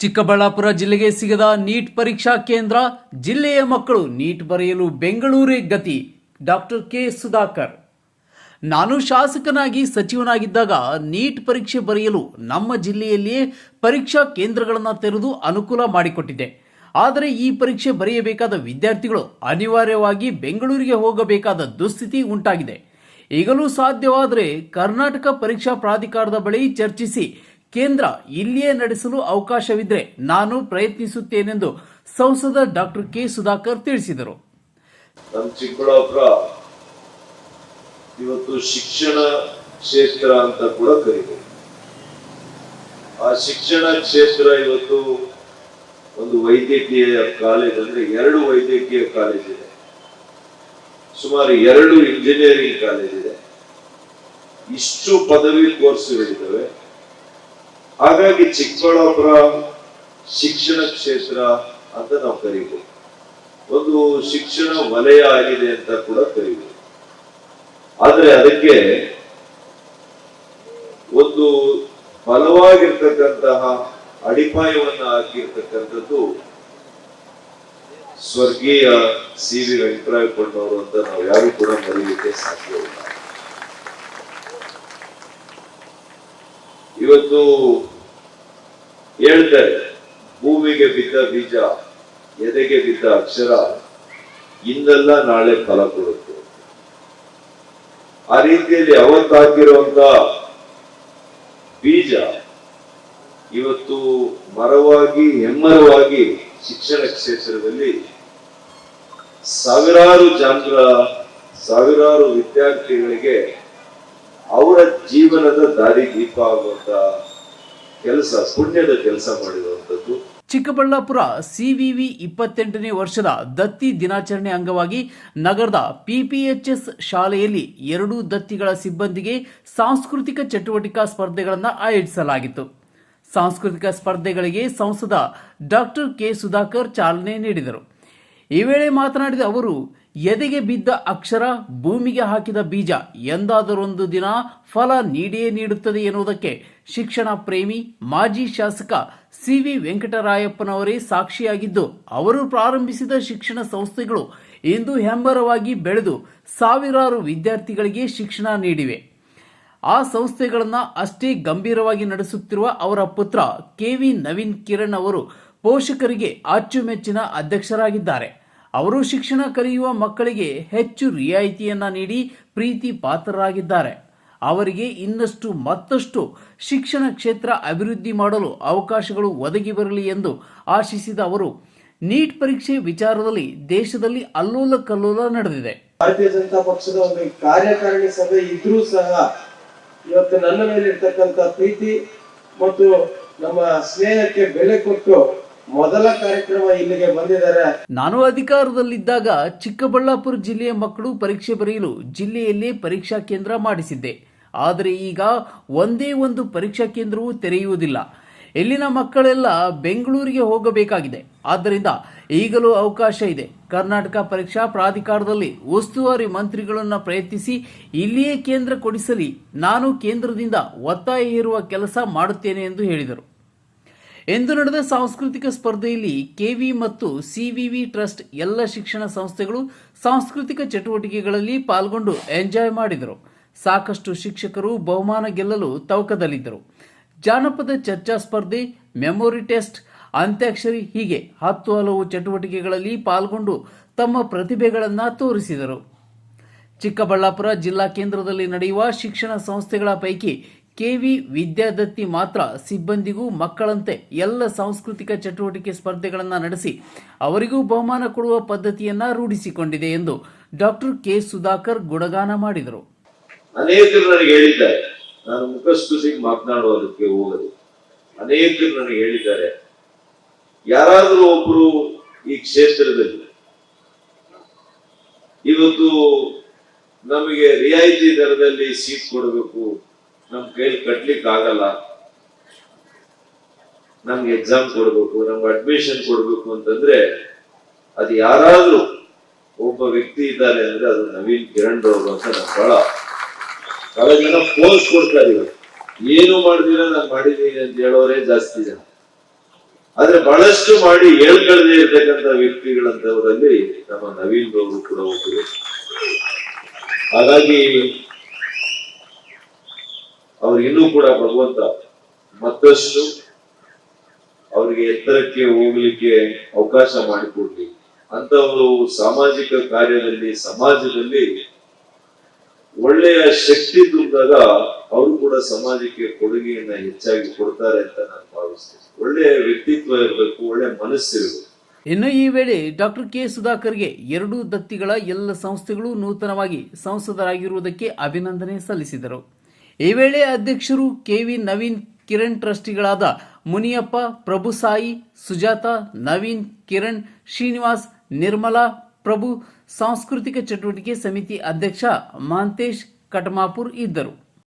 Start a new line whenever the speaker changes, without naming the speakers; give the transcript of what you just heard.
ಚಿಕ್ಕಬಳ್ಳಾಪುರ ಜಿಲ್ಲೆಗೆ ಸಿಗದ ನೀಟ್ ಪರೀಕ್ಷಾ ಕೇಂದ್ರ, ಜಿಲ್ಲೆಯ ಮಕ್ಕಳು ನೀಟ್ ಬರೆಯಲು ಬೆಂಗಳೂರೇ ಗತಿ. Doctor K. ಸುಧಾಕರ್. ನಾನು ಶಾಸಕನಾಗಿ ಸಚಿವನಾಗಿದ್ದಾಗ ನೀಟ್ ಪರೀಕ್ಷೆ ಬರೆಯಲು ನಮ್ಮ ಜಿಲ್ಲೆಯಲ್ಲಿಯೇ ಪರೀಕ್ಷಾ ಕೇಂದ್ರಗಳನ್ನು ತೆರೆದು ಅನುಕೂಲ ಮಾಡಿಕೊಟ್ಟಿದ್ದೆ. ಆದರೆ ಈ ಪರೀಕ್ಷೆ ಬರೆಯಬೇಕಾದ ವಿದ್ಯಾರ್ಥಿಗಳು ಅನಿವಾರ್ಯವಾಗಿ ಬೆಂಗಳೂರಿಗೆ ಹೋಗಬೇಕಾದ ದುಸ್ಥಿತಿ ಉಂಟಾಗಿದೆ. ಈಗಲೂ ಸಾಧ್ಯವಾದರೆ ಕರ್ನಾಟಕ ಪರೀಕ್ಷಾ ಪ್ರಾಧಿಕಾರದ ಬಳಿ ಚರ್ಚಿಸಿ ಕೇಂದ್ರ ಇಲ್ಲಿಯೇ ನಡೆಸಲು ಅವಕಾಶವಿದ್ರೆ ನಾನು ಪ್ರಯತ್ನಿಸುತ್ತೇನೆಂದು ಸಂಸದ ಡಾಕ್ಟರ್ ಕೆ ಸುಧಾಕರ್ ತಿಳಿಸಿದರು.
ನಮ್ಮ ಚಿಕ್ಕಬಳ್ಳಾಪುರ ಇವತ್ತು ಶಿಕ್ಷಣ ಕ್ಷೇತ್ರ ಅಂತ ಕೂಡ ಕರೀತೀವಿ ಆ ಶಿಕ್ಷಣ ಕ್ಷೇತ್ರ ಇವತ್ತು ಒಂದು ವೈದ್ಯಕೀಯ ಕಾಲೇಜ್ ಅಂದ್ರೆ ಎರಡು ವೈದ್ಯಕೀಯ ಕಾಲೇಜ್ ಇದೆ. ಸುಮಾರು ಎರಡು ಇಂಜಿನಿಯರಿಂಗ್ ಕಾಲೇಜ್ ಇದೆ. ಇಷ್ಟು ಪದವಿ ಕೋರ್ಸ್ಗಳಿದ್ದಾವೆ. ಹಾಗಾಗಿ ಚಿಕ್ಕಬಳ್ಳಾಪುರ ಶಿಕ್ಷಣ ಕ್ಷೇತ್ರ ಅಂತ ನಾವು ಕರೀತೀವಿ ಒಂದು ಶಿಕ್ಷಣ ವಲಯ ಆಗಿದೆ ಅಂತ ಕೂಡ ಕರಿಬೋದು. ಆದ್ರೆ ಅದಕ್ಕೆ ಒಂದು ಬಲವಾಗಿರ್ತಕ್ಕಂತಹ ಅಡಿಪಾಯವನ್ನ ಹಾಕಿರ್ತಕ್ಕಂಥದ್ದು ಸ್ವರ್ಗೀಯ ಸಿ ವಿ ವೆಂಕಟರಾಯಪ್ಪನವರು ಅಂತ ನಾವು ಯಾರು ಕೂಡ ಮರೆಯಲಿಕ್ಕೆ ಸಾಧ್ಯವಿಲ್ಲ. ಇವತ್ತು ಹೇಳ್ತಾರೆ, ಭೂಮಿಗೆ ಬಿದ್ದ ಬೀಜ, ಎದೆಗೆ ಬಿದ್ದ ಅಕ್ಷರ, ಇಂದಲ್ಲ ನಾಳೆ ಫಲ ಕೊಡುತ್ತೆ. ಆ ರೀತಿಯಲ್ಲಿ ಅವತ್ತಾಗಿರುವಂತ ಬೀಜ ಇವತ್ತು ಮರವಾಗಿ, ಹೆಮ್ಮರವಾಗಿ ಶಿಕ್ಷಣ ಕ್ಷೇತ್ರದಲ್ಲಿ ಸಾವಿರಾರು ಜನರ, ಸಾವಿರಾರು ವಿದ್ಯಾರ್ಥಿಗಳಿಗೆ ಅವರ ಜೀವನದ ದಾರಿ ದೀಪ ಆಗುವಂತ ಕೆಲಸ, ಪುಣ್ಯದ ಕೆಲಸ ಮಾಡಿರುವಂತದ್ದು
ಚಿಕ್ಕಬಳ್ಳಾಪುರ ಸಿವಿವಿ ಇಪ್ಪತ್ತೆಂಟನೇ ವರ್ಷದ ದತ್ತಿ ದಿನಾಚರಣೆ ಅಂಗವಾಗಿ ನಗರದ ಪಿಪಿಎಚ್ಎಸ್ ಶಾಲೆಯಲ್ಲಿ ಎರಡು ದತ್ತಿಗಳ ಸಿಬ್ಬಂದಿಗೆ ಸಾಂಸ್ಕೃತಿಕ ಚಟುವಟಿಕಾ ಸ್ಪರ್ಧೆಗಳನ್ನು ಆಯೋಜಿಸಲಾಗಿತ್ತು. ಸಾಂಸ್ಕೃತಿಕ ಸ್ಪರ್ಧೆಗಳಿಗೆ ಸಂಸದ ಡಾಕ್ಟರ್ ಕೆ ಸುಧಾಕರ್ ಚಾಲನೆ ನೀಡಿದರು. ಈ ವೇಳೆ ಮಾತನಾಡಿದ ಅವರು ಎದೆಗೆ ಬಿದ್ದ ಅಕ್ಷರ ಭೂಮಿಗೆ ಹಾಕಿದ ಬೀಜ ಎಂದಾದರೊಂದು ದಿನ ಫಲ ನೀಡಿಯೇ ನೀಡುತ್ತದೆ ಎನ್ನುವುದಕ್ಕೆ ಶಿಕ್ಷಣ ಪ್ರೇಮಿ ಮಾಜಿ ಶಾಸಕ ಸಿ ವಿ ವೆಂಕಟರಾಯಪ್ಪನವರೇ ಸಾಕ್ಷಿಯಾಗಿದ್ದು, ಅವರು ಪ್ರಾರಂಭಿಸಿದ ಶಿಕ್ಷಣ ಸಂಸ್ಥೆಗಳು ಇಂದು ಹೆಮ್ಮರವಾಗಿ ಬೆಳೆದು ಸಾವಿರಾರು ವಿದ್ಯಾರ್ಥಿಗಳಿಗೆ ಶಿಕ್ಷಣ ನೀಡಿವೆ. ಆ ಸಂಸ್ಥೆಗಳನ್ನು ಅಷ್ಟೇ ಗಂಭೀರವಾಗಿ ನಡೆಸುತ್ತಿರುವ ಅವರ ಪುತ್ರ ಕೆ ವಿ ನವೀನ್ ಕಿರಣ್ ಅವರು ಪೋಷಕರಿಗೆ ಅಚ್ಚುಮೆಚ್ಚಿನ ಅಧ್ಯಕ್ಷರಾಗಿದ್ದಾರೆ. ಅವರು ಶಿಕ್ಷಣ ಕಲಿಯುವ ಮಕ್ಕಳಿಗೆ ಹೆಚ್ಚು ರಿಯಾಯಿತಿಯನ್ನ ನೀಡಿ ಪ್ರೀತಿ ಪಾತ್ರರಾಗಿದ್ದಾರೆ. ಅವರಿಗೆ ಇನ್ನಷ್ಟು ಮತ್ತಷ್ಟು ಶಿಕ್ಷಣ ಕ್ಷೇತ್ರ ಅಭಿವೃದ್ಧಿ ಮಾಡಲು ಅವಕಾಶಗಳು ಒದಗಿ ಬರಲಿ ಎಂದು ಆಶಿಸಿದ ಅವರು, ನೀಟ್ ಪರೀಕ್ಷೆ ವಿಚಾರದಲ್ಲಿ ದೇಶದಲ್ಲಿ ಅಲ್ಲೋಲ ಕಲ್ಲೋಲ ನಡೆದಿದೆ.
ಭಾರತೀಯ ಜನತಾ ಪಕ್ಷದ ಒಂದು ಕಾರ್ಯಕಾರಿಣಿ ಸಭೆ ಇದ್ರೂ ಸಹ ಇವತ್ತು ನನ್ನ ಮೇಲೆ ಇರ್ತಕ್ಕಂಥ ಪ್ರೀತಿ ಮತ್ತು ನಮ್ಮ ಸ್ನೇಹಕ್ಕೆ ಬೆಲೆ ಕೊಟ್ಟು ಮೊದಲ ಕಾರ್ಯಕ್ರಮ ಇಲ್ಲಿಗೆ ಬಂದಿದ್ದಾರೆ.
ನಾನು ಅಧಿಕಾರದಲ್ಲಿದ್ದಾಗ ಚಿಕ್ಕಬಳ್ಳಾಪುರ ಜಿಲ್ಲೆಯ ಮಕ್ಕಳು ಪರೀಕ್ಷೆ ಬರೆಯಲು ಜಿಲ್ಲೆಯಲ್ಲೇ ಪರೀಕ್ಷಾ ಕೇಂದ್ರ ಮಾಡಿಸಿದ್ದೆ. ಆದರೆ ಈಗ ಒಂದೇ ಒಂದು ಪರೀಕ್ಷಾ ಕೇಂದ್ರವೂ ತೆರೆಯುವುದಿಲ್ಲ. ಇಲ್ಲಿನ ಮಕ್ಕಳೆಲ್ಲ ಬೆಂಗಳೂರಿಗೆ ಹೋಗಬೇಕಾಗಿದೆ. ಆದ್ದರಿಂದ ಈಗಲೂ ಅವಕಾಶ ಇದೆ. ಕರ್ನಾಟಕ ಪರೀಕ್ಷಾ ಪ್ರಾಧಿಕಾರದಲ್ಲಿ ಉಸ್ತುವಾರಿ ಮಂತ್ರಿಗಳನ್ನು ಪ್ರಯತ್ನಿಸಿ ಇಲ್ಲಿಯೇ ಕೇಂದ್ರ ಕೊಡಿಸಲಿ. ನಾನು ಕೇಂದ್ರದಿಂದ ಒತ್ತಾಯ ಹೇರುವ ಕೆಲಸ ಮಾಡುತ್ತೇನೆ ಎಂದು ಹೇಳಿದರು. ಎಂದು ನಡೆದ ಸಾಂಸ್ಕೃತಿಕ ಸ್ಪರ್ಧೆಯಲ್ಲಿ ಕೆವಿ ಮತ್ತು ಸಿವಿವಿ ಟ್ರಸ್ಟ್ ಎಲ್ಲ ಶಿಕ್ಷಣ ಸಂಸ್ಥೆಗಳು ಸಾಂಸ್ಕೃತಿಕ ಚಟುವಟಿಕೆಗಳಲ್ಲಿ ಪಾಲ್ಗೊಂಡು ಎಂಜಾಯ್ ಮಾಡಿದರು. ಸಾಕಷ್ಟು ಶಿಕ್ಷಕರು ಬಹುಮಾನ ಗೆಲ್ಲಲು ತವಕದಲ್ಲಿದ್ದರು ಜಾನಪದ ಚರ್ಚಾ ಸ್ಪರ್ಧೆ, ಮೆಮೊರಿ ಟೆಸ್ಟ್, ಅಂತ್ಯಾಕ್ಷರಿ ಹೀಗೆ ಹತ್ತು ಹಲವು ಚಟುವಟಿಕೆಗಳಲ್ಲಿ ಪಾಲ್ಗೊಂಡು ತಮ್ಮ ಪ್ರತಿಭೆಗಳನ್ನು ತೋರಿಸಿದರು. ಚಿಕ್ಕಬಳ್ಳಾಪುರ ಜಿಲ್ಲಾ ಕೇಂದ್ರದಲ್ಲಿ ನಡೆಯುವ ಶಿಕ್ಷಣ ಸಂಸ್ಥೆಗಳ ಪೈಕಿ ಕೆವಿ ವಿದ್ಯಾದತ್ತಿ ಮಾತ್ರ ಸಿಬ್ಬಂದಿಗೂ ಮಕ್ಕಳಂತೆ ಎಲ್ಲ ಸಾಂಸ್ಕೃತಿಕ ಚಟುವಟಿಕೆ ಸ್ಪರ್ಧೆಗಳನ್ನು ನಡೆಸಿ ಅವರಿಗೂ ಬಹುಮಾನ ಕೊಡುವ ಪದ್ಧತಿಯನ್ನ ರೂಢಿಸಿಕೊಂಡಿದೆ ಎಂದು ಡಾಕ್ಟರ್ ಕೆ ಸುಧಾಕರ್ ಗುಣಗಾನ ಮಾಡಿದರು.
ಅನೇಕರು ನನಗೆ ಹೇಳಿದ್ದಾರೆ, ನಾನು ಮುಖಸ್ತುಸಿಗೆ ಮಾತನಾಡೋದಕ್ಕೆ ಹೋಗದು. ಅನೇಕರು ನನಗೆ ಹೇಳಿದ್ದಾರೆ, ಯಾರಾದರೂ ಒಬ್ಬರು ಈ ಕ್ಷೇತ್ರದಲ್ಲಿ ಇವತ್ತು ನಮಗೆ ರಿಯಾಯಿತಿ ದರದಲ್ಲಿ ಸೀಟ್ ಕೊಡಬೇಕು ನಮ್ ಕೈಲಿ ಕಟ್ಲಿಕ್ಕೆ ಆಗಲ್ಲ ನಮ್ಗೆ ಎಕ್ಸಾಮ್ ಕೊಡಬೇಕು, ನಮ್ಗೆ ಅಡ್ಮಿಷನ್ ಕೊಡಬೇಕು ಅಂತಂದ್ರೆ ಅದು ಯಾರಾದ್ರೂ ಒಬ್ಬ ವ್ಯಕ್ತಿ ಇದ್ದಾರೆ ಅಂದ್ರೆ ಅದು ನವೀನ್ ಕಿರಣ್ ರೋಗ ಅಂತ ನಾನು ಬಹಳ ಬಹಳ ಜನ ಫೋನ್ಸ್ ಕೊಡ್ತಾರೆ ಇದೀವಿ ಏನು ಮಾಡಿದಿರ ನಾನು ಮಾಡಿದೀನಿ ಅಂತ ಹೇಳೋರೇ ಜಾಸ್ತಿ ಜನ. ಆದ್ರೆ ಬಹಳಷ್ಟು ಮಾಡಿ ಹೇಳ್ಕೊಳ್ಳದೆ ಇರ್ತಕ್ಕಂಥ ವ್ಯಕ್ತಿಗಳಂತವರಲ್ಲಿ ನಮ್ಮ ನವೀನ್ ಅವರು ಕೂಡ ಒಬ್ಬರು. ಹಾಗಾಗಿ ಅವ್ರಿಗಿನ್ನೂ ಕೂಡ ಭಗವಂತ ಮತ್ತಷ್ಟು ಅವರಿಗೆ ಎತ್ತರಕ್ಕೆ ಹೋಗ್ಲಿಕ್ಕೆ ಅವಕಾಶ ಮಾಡಿಕೊಡ್ಲಿ. ಅಂತವರು ಸಾಮಾಜಿಕ ಕಾರ್ಯದಲ್ಲಿ, ಸಮಾಜದಲ್ಲಿ ಒಳ್ಳೆಯ ಶಕ್ತಿ ತುಂಬಿದಾಗ ಅವರು ಕೂಡ ಸಮಾಜಕ್ಕೆ ಕೊಡುಗೆಯನ್ನ ಹೆಚ್ಚಾಗಿ ಕೊಡ್ತಾರೆ ಅಂತ ನಾನು ಭಾವಿಸ್ತೇನೆ. ಒಳ್ಳೆಯ ವ್ಯಕ್ತಿತ್ವ ಇರಬೇಕು, ಒಳ್ಳೆ ಮನಸ್ಸಿರಬೇಕು
ಇನ್ನು ಈ ವೇಳೆ ಡಾಕ್ಟರ್ ಕೆ ಸುಧಾಕರ್ಗೆ ಎರಡೂ ದತ್ತಿಗಳ ಎಲ್ಲ ಸಂಸ್ಥೆಗಳು ನೂತನವಾಗಿ ಸಂಸದರಾಗಿರುವುದಕ್ಕೆ ಅಭಿನಂದನೆ ಸಲ್ಲಿಸಿದರು. ಈ ವೇಳೆ ಅಧ್ಯಕ್ಷರು ಕೆವಿ ನವೀನ್ ಕಿರಣ್ ಟ್ರಸ್ಟಿಗಳಾದ ಮುನಿಯಪ್ಪ ಪ್ರಭುಸಾಯಿ ಸುಜಾತ, ನವೀನ್ ಕಿರಣ್, ಶ್ರೀನಿವಾಸ್, ನಿರ್ಮಲಾ, ಪ್ರಭು, ಸಾಂಸ್ಕೃತಿಕ ಚಟುವಟಿಕೆ ಸಮಿತಿ ಅಧ್ಯಕ್ಷ ಮಾಂತೇಶ್ ಕಟಮಾಪುರ್ ಇದ್ದರು.